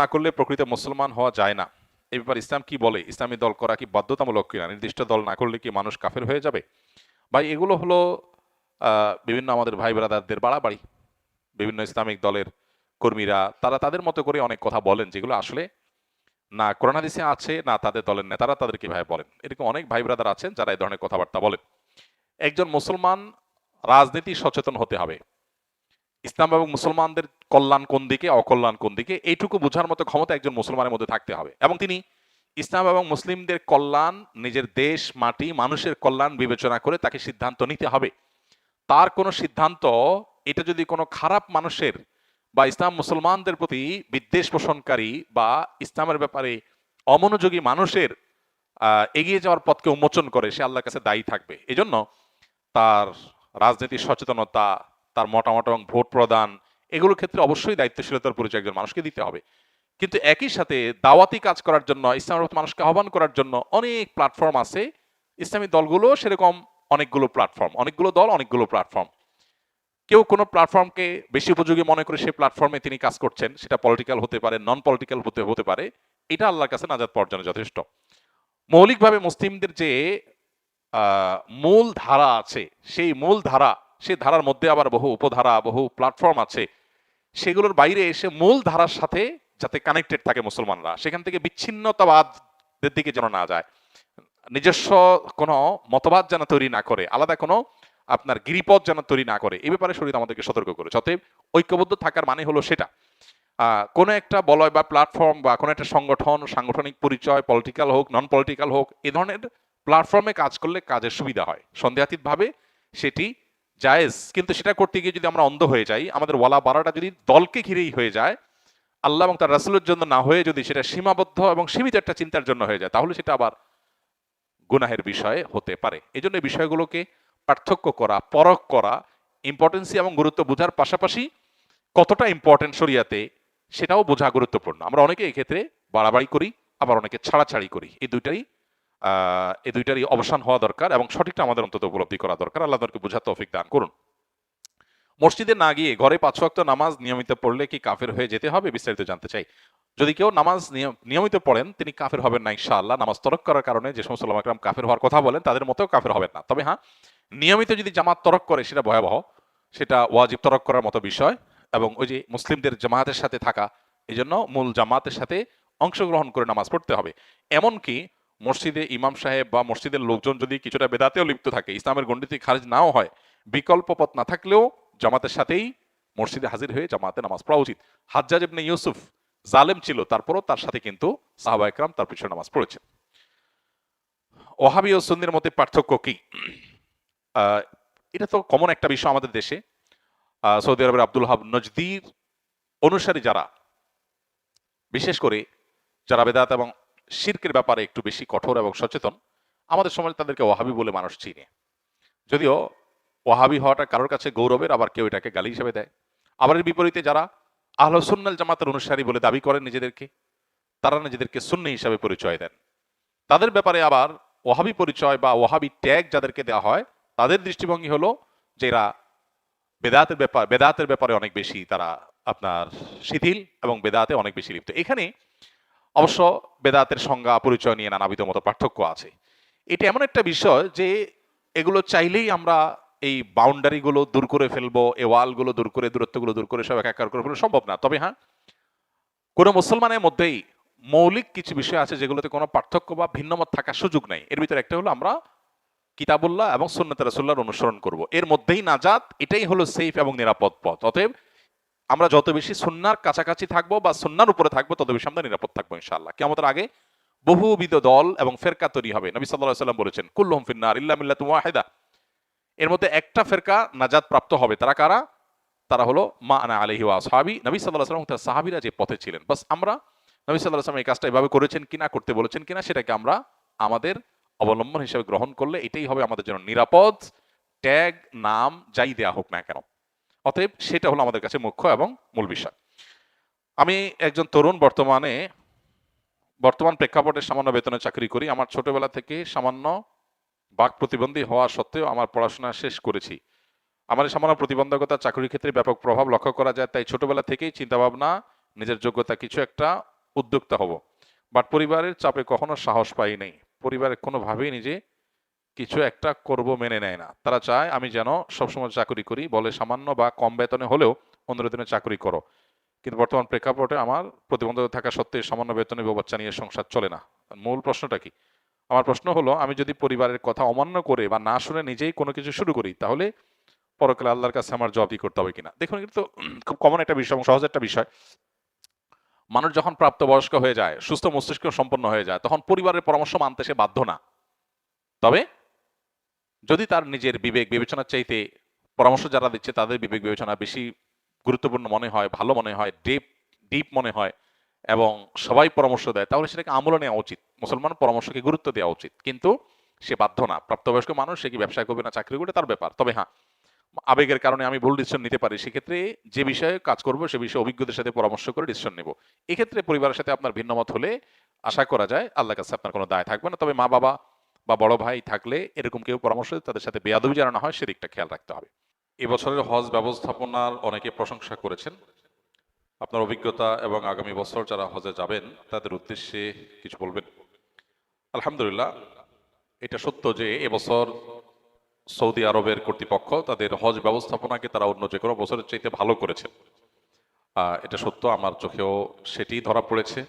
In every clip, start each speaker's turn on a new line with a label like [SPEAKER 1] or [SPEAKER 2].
[SPEAKER 1] না করলে প্রকৃত মুসলমান হওয়া যায় না। এই ব্যাপারে ইসলাম কি বলে? ইসলামী দল করা কি বাধ্যতামূলক কিনা? নির্দিষ্ট দল না করলে কি মানুষ কাফের হয়ে যাবে? ভাই, এগুলো হলো বিভিন্ন আমাদের ভাই ব্রাদারদের বাড়াবাড়ি। বিভিন্ন ইসলামিক দলের কর্মীরা, তারা তাদের মতো করে অনেক কথা বলেন যেগুলো আসলে না কোরআন হাদিসে আছে, না তাদের দলের নেতারা তাদের কীভাবে বলেন? এরকম অনেক ভাই ব্রাদার আছেন যারা এই ধরনের কথাবার্তা বলেন। একজন মুসলমান রাজনীতি সচেতন হতে হবে। ইসলাম এবং মুসলমানদের কল্যাণ কোন দিকে, অকল্যাণ কোন দিকে, এইটুকু বোঝার মতো ক্ষমতা একজন মুসলমানের মধ্যে থাকতে হবে। এবং তিনি ইসলাম এবং মুসলিমদের কল্যাণ, নিজের দেশ, মাটি, মানুষের কল্যাণ বিবেচনা করে তাকে সিদ্ধান্ত নিতে হবে। তার কোনো সিদ্ধান্ত, এটা যদি কোনো খারাপ মানুষের বা ইসলাম মুসলমানদের প্রতি বিদ্বেষ পোষণকারী বা ইসলামের ব্যাপারে অমনোযোগী মানুষের এগিয়ে যাওয়ার পথকে উন্মোচন করে, সে আল্লাহর কাছে দায়ী থাকবে। এজন্য তার রাজনীতির সচেতনতা তার মতামত এবং ভোট প্রদান, এগুলোর ক্ষেত্রে অবশ্যই দায়িত্বশীলতার পরিচয় একজন মানুষকে দিতে হবে। কিন্তু একই সাথে দাওয়াতি কাজ করার জন্য ইসলামের মানুষকে আহ্বান করার জন্য অনেক প্ল্যাটফর্ম আছে। ইসলামী দলগুলো সেরকম অনেকগুলো প্ল্যাটফর্ম অনেকগুলো দল, অনেকগুলো প্ল্যাটফর্ম কেউ কোনো প্ল্যাটফর্মকে বেশি উপযোগী মনে করে সেই প্ল্যাটফর্মে তিনি কাজ করছেন, সেটা পলিটিক্যাল হতে পারে নন পলিটিক্যাল হতে হতে পারে, এটা আল্লাহর কাছে নাজাদ জন্য যথেষ্ট। মৌলিকভাবে মুসলিমদের যে মূল ধারা আছে, সেই মূল ধারা সেই ধারার মধ্যে আবার বহু উপধারা, বহু প্ল্যাটফর্ম আছে। সেগুলোর বাইরে এসে মূল ধারার সাথে যাতে কানেক্টেড থাকে মুসলমানরা, সেখান থেকে বিচ্ছিন্নতাবাদের দিকে যেন না যায়। নিজস্ব কোনো মতবাদ যেন তৈরি না করে, আলাদা কোনো আপনার গিরিপথ যেন তৈরি না করে, এ ব্যাপারে শরীর আমাদেরকে সতর্ক করে অতএব ঐক্যবদ্ধ থাকার মানে হলো সেটা। কোনো একটা বলয় বা প্ল্যাটফর্ম বা কোনো একটা সংগঠন, সাংগঠনিক পরিচয় পলিটিক্যাল হোক নন পলিটিক্যাল হোক, এ ধরনের প্ল্যাটফর্মে কাজ করলে কাজের সুবিধা হয়। সন্দেহাতীতভাবে সেটি জায়েজ। কিন্তু সেটা করতে গিয়ে যদি আমরা অন্ধ হয়ে যাই, আমাদের ওয়ালা বাড়াটা যদি দলকে ঘিরেই হয়ে যায়, আল্লাহ এবং তার রাসুলের জন্য না হয়ে যদি সেটা সীমাবদ্ধ এবং সীমিত একটা চিন্তার জন্য হয়ে যায়, তাহলে সেটা আবার গুনাহের বিষয়ে হতে পারে। এই জন্য বিষয়গুলোকে পার্থক্য করা, পরখ করা ইম্পর্টেন্সি এবং গুরুত্ব বোঝার পাশাপাশি কতটা ইম্পর্টেন্ট শরিয়াতে সেটাও বোঝা গুরুত্বপূর্ণ। আমরা অনেকে এক্ষেত্রে বাড়াবাড়ি করি, আবার অনেকে ছাড়াছাড়ি করি। এই দুইটাই এই দুইটারই অবসান হওয়া দরকার এবং সঠিকটা আমাদের অন্তত উপলব্ধি করা দরকার। আল্লাহ তাদেরকে বোঝার তৌফিক দান করুন। মসজিদে না গিয়ে ঘরে পাঁচ ওয়াক্ত নামাজ নিয়মিত পড়লে কি কাফের হয়ে যেতে হবে? বিস্তারিত জানতে চাই। যদি কেউ নামাজ নিয়মিত পড়েন, তিনি কাফের হবেন না ইনশাআল্লাহ। নামাজ তরক করার কারণে যে সমস্ত লামাকরাম কাফের হওয়ার কথা বলেন, তাদের মতেও কাফের হবেন না। তবে হ্যাঁ নিয়মিত যদি জামাত তরক করে, সেটা ভয়াবহ। সেটা ওয়াজিব তরক করার মতো বিষয় এবং ওই যে মুসলিমদের জামাতের সাথে থাকা এই জন্য মূল জামাতের সাথে অংশগ্রহণ করে নামাজ পড়তে হবে। এমনকি মসজিদে ইমাম সাহেব বা মসজিদের লোকজন যদি কিছুটা বেদাতেও লিপ্ত থাকে, ইসলামের গণ্ডিতে খারিজ নাও হয়, বিকল্প পথ না থাকলেও জামাতের সাথেই মসজিদে হাজির হয়ে জামাতে নামাজ পড়া উচিত। হাজ্জাজ ইবনে ইউসুফ জালেম ছিল, তারপরও তার সাথে কিন্তু সাহাবা একরাম তার পিছনে নামাজ পড়েছেন। ওহাবি ও সুন্নির মধ্যে পার্থক্য কি? এটা তো কমন একটা বিষয় আমাদের দেশে। সৌদি আরবের আব্দুল হাব নজদির অনুসারী যারা, বিশেষ করে যারা বেদাত এবং শির্কের ব্যাপারে একটু বেশি কঠোর এবং সচেতন, আমাদের সমাজে তাদেরকে ওহাবি বলে মানুষ চিনে। যদিও ওহাবি হওয়াটা কারোর কাছে গৌরবের, আবার কেউ এটাকে গালি হিসেবে দেয়। আবার এর বিপরীতে যারা আহলসুন্নাল জামাতের অনুসারী বলে দাবি করেন নিজেদেরকে, তারা নিজেদেরকে সুন্নি হিসাবে পরিচয় দেন। তাদের ব্যাপারে আবার ওহাবি পরিচয় বা ওহাবি ট্যাগ যাদেরকে দেওয়া হয়, তাদের দৃষ্টিভঙ্গি হলো যে এরা বেদাতের ব্যাপার, বেদাতের ব্যাপারে অনেক বেশি তারা আপনার শিথিল এবং বেদাতে অনেক বেশি লিপ্ত। এখানে অবশ্য বেদাতের সংজ্ঞা, পরিচয় নিয়ে নানাবিধ মতো পার্থক্য আছে। এটা এমন একটা বিষয় যে এগুলো চাইলেই আমরা এই বাউন্ডারিগুলো দূর করে ফেলব, এই ওয়ালগুলো দূর করে, দূরত্বগুলো দূর করে সব একাকার করে ফেলব, সম্ভব না। তবে হ্যাঁ কোনো মুসলমানের মধ্যেই মৌলিক কিছু বিষয় আছে যেগুলোতে কোনো পার্থক্য বা ভিন্নমত থাকার সুযোগ নাই। এর ভিতরে একটা হলো আমরা কিতাবুল্লাহ এবং সুন্নত রাসুল্লাহর অনুসরণ করব। এর মধ্যেই নাজাত, এটাই হলো সেফ এবং নিরাপদ পথ। অতএব আমরা যত বেশি সুন্নার কাছাকাছি থাকব বা সুন্নার উপরে থাকব, তত বেশি আমরা নিরাপদ থাকব, ইনশাআল্লাহ। কেমতের আগে বহুবিধ দল এবং ফেরকা তৈরি হবে। নবী সাল্লাহ সাল্লাম বলেছেন কুল্লুম ফিন্নার ইল্লা মিল্লাত ওয়াহিদা। এর মধ্যে একটা ফেরকা নাজাদ প্রাপ্ত হবে। তারা কারা? তারা হলো মা আনা আলহি ওয়া সাহাবি নবী সাল্লাহ সাল্লাম তার সাহাবিরা যে পথে ছিলেন। বাস আমরা নবী সাল্লাহ সাল্লাম এই কাজটা এভাবে করেছেন কিনা, করতে বলেছেন কিনা, সেটাকে আমরা আমাদের অবলম্বন হিসেবে গ্রহণ করলে এটাই হবে আমাদের জন্য নিরাপদ, ট্যাগ, নাম যাই দেয়া হোক না কেন। অতএব সেটা হলো আমাদের কাছে মুখ্য এবং মূল বিষয়। আমি একজন তরুণ বর্তমানে, বর্তমান প্রেক্ষাপটে সামান্য বেতনে চাকরি করি। আমার ছোটবেলা থেকে সামান্য বাক প্রতিবন্ধী হওয়া সত্ত্বেও আমার পড়াশোনা শেষ করেছি। আমার সামান্য প্রতিবন্ধকতা চাকরির ক্ষেত্রে ব্যাপক প্রভাব লক্ষ্য করা যায়, তাই ছোটবেলা থেকেই চিন্তাভাবনা, নিজের যোগ্যতা কিছু একটা উদ্যোক্তা হব। বাট পরিবারের চাপে কখনো সাহস পাই নাই। পরিবারের কোনোভাবেই নিজে কিছু একটা করব মেনে নেয় না। তারা চায় আমি যেন সবসময় চাকরি করি, বলে সামান্য বা কম বেতনে হলেও অন্য দিনে চাকরি করো। কিন্তু বর্তমান প্রেক্ষাপটে আমার প্রতিবন্ধকতা থাকা সত্ত্বে সামান্য বেতনে বাচ্চা নিয়ে সংসার চলে না। মূল প্রশ্নটা কি? আমার প্রশ্ন হলো, আমি যদি পরিবারের কথা অমান্য করে বা না শুনে নিজেই কোনো কিছু শুরু করি, তাহলে পরকালে আল্লাহর কাছে আমার জবাবই করতে হবে কিনা? দেখুন কিন্তু খুব কমন একটা বিষয় এবং সহজ একটা বিষয়। মানুষ যখন প্রাপ্তবয়স্ক হয়ে যায়, সুস্থ মস্তিষ্ক সম্পন্ন হয়ে যায়, তখন পরিবারের পরামর্শ মানতে সে বাধ্য না। তবে যদি তার নিজের বিবেক, বিবেচনার চাইতে পরামর্শ যারা দিচ্ছে, তাদের বিবেক, বিবেচনা বেশি গুরুত্বপূর্ণ মনে হয়, ভালো মনে হয় ডিপ ডিপ মনে হয়, এবং সবাই পরামর্শ দেয়, তাহলে সেটাকে আমলে নেওয়া উচিত। মুসলমান পরামর্শকে গুরুত্ব দেওয়া উচিত। কিন্তু সে বাধ্য না। প্রাপ্তবয়স্ক মানুষ, সে কি ব্যবসা করবে না চাকরি করবে, তার ব্যাপার। তবে হ্যাঁ আবেগের কারণে আমি ভুল ডিসিশন নিতে পারি। সেক্ষেত্রে যে বিষয়ে কাজ করব, সে বিষয়ে অভিজ্ঞদের সাথে পরামর্শ করে ডিসিশন নেব। এক্ষেত্রে পরিবারের সাথে আপনার ভিন্নমত হলে আশা করা যায় আল্লাহ কাছে আপনার কোনো দায় থাকবে না। তবে মা বাবা বা বড় ভাই থাকলে এরকম কেউ পরামর্শ তাদের সাথে বেয়াদবি জানানো হয় সেদিকটা খেয়াল রাখতে হবে। এবছরের হজ ব্যবস্থাপনার অনেকে প্রশংসা করেছেন। আপনার অভিজ্ঞতা এবং আগামী বছর যারা হজে যাবেন তাদের উদ্দেশ্যে কিছু বলবেন? আলহামদুলিল্লাহ এটা সত্য যে এবছর সৌদি আরবের কর্তৃপক্ষ তাদের হজ ব্যবস্থাপনাকে তারা অন্য যে কোনো বছরের চাইতে ভালো করেছে। এটা সত্য আমার চোখেও সেটি ধরা পড়েছে।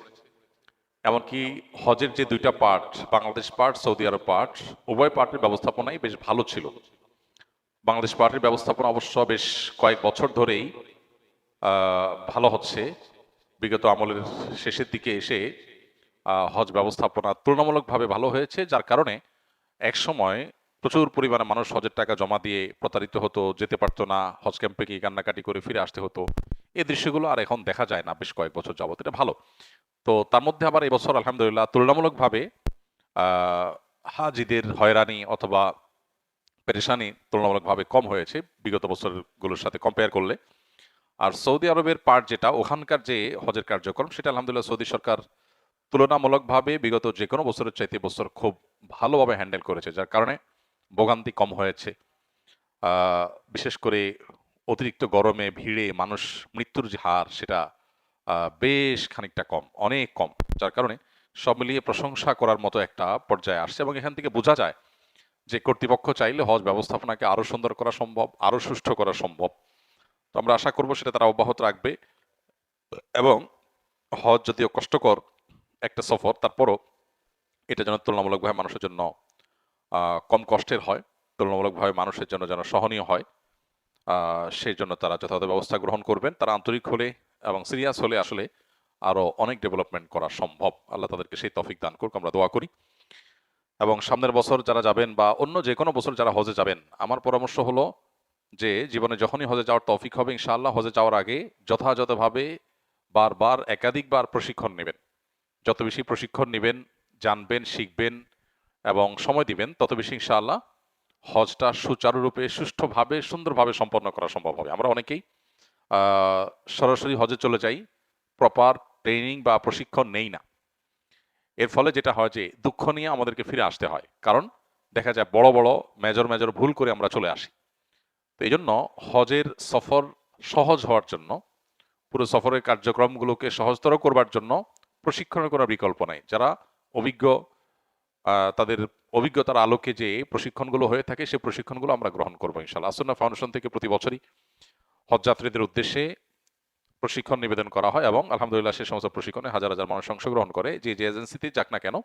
[SPEAKER 1] এমনকি হজের যে দুইটা part Bangladesh part Saudi Arabia part উভয় পার্টের ব্যবস্থাপনাই বেশ ভালো ছিল। বাংলাদেশ পার্টির ব্যবস্থাপনা অবশ্য বেশ কয়েক বছর ধরেই ভালো হচ্ছে। বিগত আমলের শেষের দিকে এসে হজ ব্যবস্থাপনা তুলনামূলকভাবে ভালো হয়েছে, যার কারণে এক সময় প্রচুর পরিমাণে মানুষ হজের টাকা জমা দিয়ে প্রতারিত হতো, যেতে পারতো না, হজ ক্যাম্পে গিয়ে কান্নাকাটি করে ফিরে আসতে হতো। এই দৃশ্যগুলো আর এখন দেখা যায় না বেশ কয়েক বছর যাবত, এটা ভালো। তো তার মধ্যে আবার এবছর আলহামদুলিল্লাহ তুলনামূলকভাবে হাজিদের হয়রানি অথবা পেরেশানি তুলনামূলকভাবে কম হয়েছে বিগত বছরগুলোর সাথে কম্পেয়ার করলে। আর সৌদি আরবের পার্ট যেটা, ওখানকার যে হজের কার্যক্রম, সেটা আলহামদুলিল্লাহ সৌদি সরকার তুলনামূলকভাবে বিগত যে কোনো বছরের চাইতে বছর খুব ভালোভাবে হ্যান্ডেল করেছে, যার কারণে ভোগান্তি কম হয়েছে। বিশেষ করে অতিরিক্ত গরমে ভিড়ে মানুষ মৃত্যুর যে হার সেটা বেশ খানিকটা কম, অনেক কম। যার কারণে সব মিলিয়ে প্রশংসা করার মতো একটা পর্যায়ে আসছে এবং এখান থেকে বোঝা যায় যে কর্তৃপক্ষ চাইলে হজ ব্যবস্থাপনাকে আরও সুন্দর করা সম্ভব আরও সুষ্ঠু করা সম্ভব। তো আমরা আশা করব সেটা তারা অব্যাহত রাখবে এবং হজ যদিও কষ্টকর একটা সফর, তারপরও এটা যেন তুলনামূলকভাবে মানুষের জন্য কম কষ্টের হয়, তুলনামূলকভাবে মানুষের জন্য যেন সহনীয় হয় সেই জন্য তারা যথাযথ ব্যবস্থা গ্রহণ করবেন। তারা আন্তরিক হলে এবং সিরিয়াস হলে আসলে আরও অনেক ডেভেলপমেন্ট করা সম্ভব। আল্লাহ তাদেরকে সেই তফিক দান করুক, আমরা দোয়া করি। এবং সামনের বছর যারা যাবেন বা অন্য যে কোনো বছর যারা হজে যাবেন, আমার পরামর্শ হলো যে জীবনে যখনই হজে যাওয়ার তৌফিক হবে, ইনশাআল্লাহ হজে যাওয়ার আগে যথাযথভাবে বারবার, একাধিকবার প্রশিক্ষণ নেবেন। যত বেশি প্রশিক্ষণ নেবেন, জানবেন, শিখবেন এবং সময় দিবেন, তত বেশি ইনশাআল্লাহ হজটা সুচারুরূপে, সুষ্ঠুভাবে, সুন্দরভাবে সম্পন্ন করা সম্ভব হবে। আমরা অনেকেই সরাসরি হজে চলে যাই প্রপার ট্রেনিং বা প্রশিক্ষণ নেই না। এর ফলে যেটা হয় যে, দুঃখ নিয়ে আমাদেরকে ফিরে আসতে হয়। কারণ দেখা যায় বড় বড় মেজর মেজর ভুল করে আমরা চলে আসি। তো এই জন্য হজের সফর সহজ হওয়ার জন্য, পুরো সফরের কার্যক্রমগুলোকে সহজতর করবার জন্য প্রশিক্ষণের কোনো বিকল্প নাই। যারা অভিজ্ঞ তাদের অভিজ্ঞতার আলোকে যে প্রশিক্ষণগুলো হয়ে থাকে সেই প্রশিক্ষণগুলো আমরা গ্রহণ করব ইনশাল্লাহ আসন্না ফাউন্ডেশন থেকে প্রতি বছরই হজযাত্রীদের উদ্দেশ্যে প্রশিক্ষণ নিবেদন করা হয় এবং আলহামদুলিল্লাহ সেই সমস্ত প্রশিক্ষণে হাজার হাজার মানুষ অংশগ্রহণ করে। যে যে এজেন্সিতে যাক না কেন,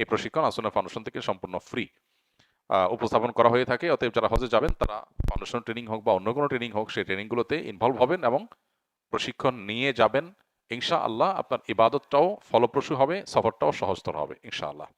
[SPEAKER 1] এই প্রশিক্ষণ আসন্না ফাউন্ডেশন থেকে সম্পূর্ণ ফ্রি উপস্থাপন করা হয়ে থাকে। অতএব যারা হজে যাবেন, তারা ফাউন্ডেশন ট্রেনিং হোক বা অন্য কোনো ট্রেনিং হোক, সেই ট্রেনিংগুলোতে ইনভলভ হবেন এবং প্রশিক্ষণ নিয়ে যাবেন। ইনশা আল্লাহ আপনার ইবাদতটাও ফলপ্রসূ হবে, সফরটাও সহজতর হবে ইনশা আল্লাহ